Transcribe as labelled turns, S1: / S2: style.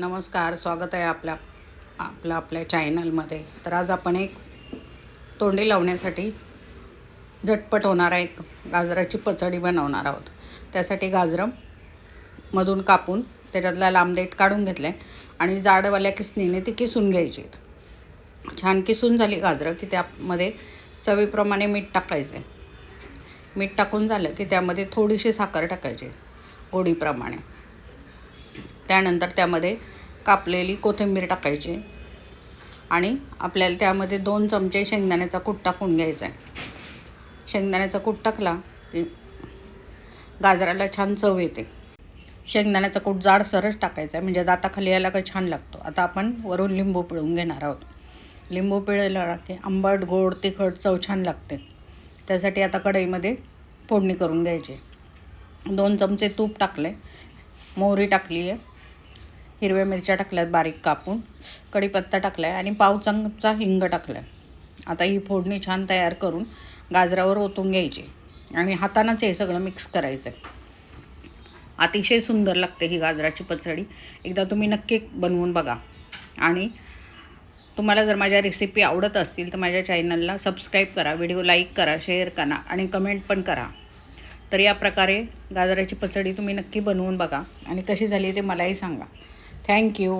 S1: नमस्कार स्वागत आहे आपल्या आपलं आपल्या चॅनलमध्ये. तर आज आपण एक तोंडी लावण्यासाठी झटपट होणारा एक गाजराची पचडी बनवणार आहोत. त्यासाठी गाजरं मधून कापून त्याच्यातला लांबडेट काढून घेतले आणि जाडवाल्या किसणीने ती किसून घ्यायची छान किसून झाली गाजरं की त्यामध्ये चवीप्रमाणे मीठ टाकायचे मीठ टाकून झालं की त्यामध्ये थोडीशी साखर टाकायची गोडीप्रमाणे. त्यानंतर त्यामध्ये कापलेली कोथिंबीर टाकायची आणि आपल्याला त्यामध्ये दोन चमचे शेंगदाण्याचा कूट टाकून घ्यायचा आहे. शेंगदाण्याचा कूट टाकला की गाजराला छान चव येते. शेंगदाण्याचा कूट जाडसरच टाकायचा आहे म्हणजे दाताखाली यायला काही छान लागतो. आता आपण वरून लिंबू पिळून घेणार आहोत. लिंबू पिळला की आंबट गोड तिखट चव छान लागते. त्यासाठी आता कढईमध्ये फोडणी करून घ्यायची दोन चमचे तूप टाकले मोहरी टाकली आहे. हिरव्या मिरच्या टाकल्यात बारीक कापून. कढीपत्ता टाकला आहे आणि पाव चमचा हिंग टाकला आहे आता ही फोडणी छान तयार करून गाजरावर ओतून घ्यायची. आणि हातानंच हे सगळं मिक्स करायचं आहे अतिशय सुंदर लागते ही गाजराची पचडी. एकदा तुम्ही नक्की बनवून बघा. आणि तुम्हाला जर माझ्या रेसिपी आवडत असतील तर माझ्या चॅनलला सबस्क्राईब करा व्हिडिओ लाईक करा शेअर करा आणि कमेंट पण करा. तर या प्रकारे गाजराची पचडी तुम्ही नक्की बनवून बघा. आणि कशी झाली ते मलाही सांगा. Thank you